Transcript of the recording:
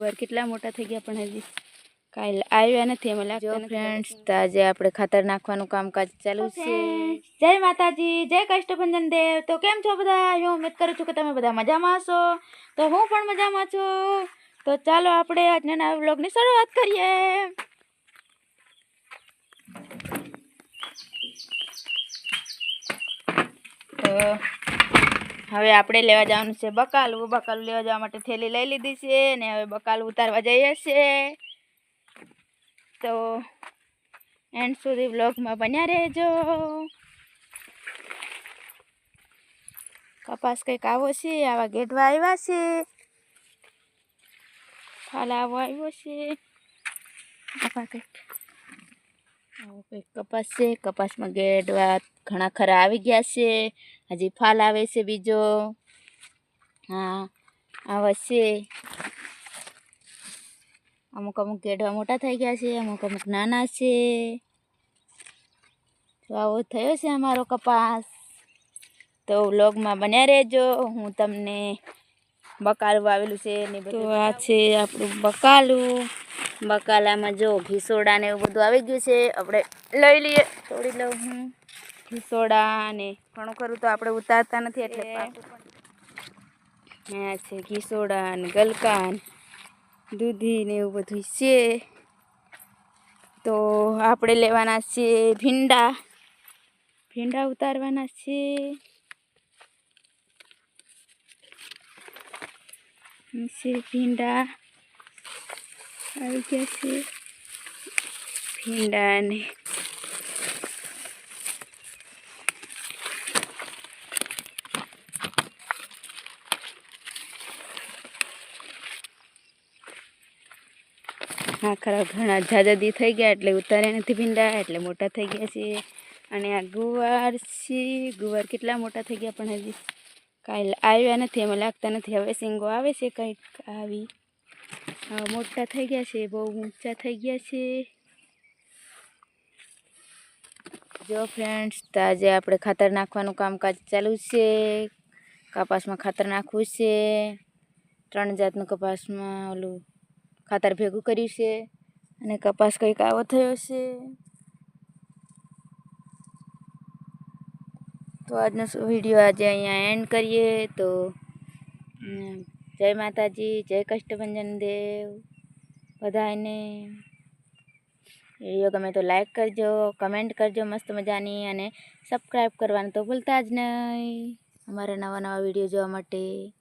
વાર કેટલા મોટા થઈ ગયા પણ હજી કાંઈ આવ્યા નથી એમાં લાગતો ફ્રેન્ડ્સ આજે આપણે ખાતર નાખવાનું કામકાજ ચાલુ છે. જય માતાજી જય કષ્ટભંજન દેવ. તો કેમ છો બધા? હું ઉમેદ કરું છું કે તમે બધા મજામાં હશો. તો હું પણ મજામાં છું. તો ચાલો આપણે આજના નવા બ્લોગની શરૂઆત કરીએ. તો હવે આપણે લેવા જવાનું છે બકાલું. બકાલું લેવા જવા માટે થેલી લઈ લીધી છે ને હવે બકાલું ઉતારવા જઈએ છીએ તો એન્ડ સુધી બ્લોગમાં બન્યા રહેજો. કપાસ કંઈક આવો છે, આવા ગેટવા આવ્યા છે. ફાલ આવો આવ્યો છે. કપાસ કંઈક કપાસ છે. કપાસમાં ગેડવા ઘણા ખરા આવી ગયા છે. હજી ફાલ આવે છે બીજો. હા આવે છે. અમુક અમુક ગેડવા મોટા થઈ ગયા છે અમુક અમુક નાના છે. તો આવો થયો છે અમારો કપાસ. તો વ્લોગમાં બન્યા રહેજો. હું તમને બકાલું આવેલું છે ને બધું આ છે આપણું બકાલું. બકાલામાં જો ઘીસોડા ને એવું બધું આવી ગયું છે. આપણે લઈ લઈએ. તોડી લઉં હું. ઘીસોડા ને ઘણું ખરું તો આપણે ઉતારતા નથી એટલે આ છે ઘીસોડા ને ગલકા ને દૂધી ને એવું બધું છે. તો આપણે લેવાના છે ભીંડા. ભીંડા ઉતારવાના છે ભીંડા. આવી ગયા છે ભીંડાને આ ખરા ઘણા જાજાદી થઈ ગયા એટલે ઉતાર્યા નથી ભીંડા, એટલે મોટા થઈ ગયા છે. અને આ ગુવાર છે. ગુવાર કેટલા મોટા થઈ ગયા પણ હજી કાંઈ આવ્યા નથી, એમાં લાગતા નથી. હવે સિંગો આવે છે કંઈક આવી. હવે મોટા થઈ ગયા છે, બહુ ઊંચા થઈ ગયા છે. જો ફ્રેન્ડ્સ આજે આપણે ખાતર નાખવાનું કામકાજ ચાલુ છે. કપાસમાં ખાતર નાખવું છે. ત્રણ જાતનું કપાસમાં ઓલું ખાતર ભેગું કર્યું છે અને કપાસ કંઈક આવો થયો છે. તો આજનો વીડિયો આજે અહીંયા એન્ડ કરીએ. તો જય માતાજી, જય કષ્ટભંજન દેવ. બધાને વીડિયો ગમે તો લાઈક કરજો, કમેન્ટ કરજો મસ્ત મજાની અને સબસ્ક્રાઈબ કરવાનું તો ભૂલતા જ નહીં. અમારા નવા નવા વીડિયો જોવા માટે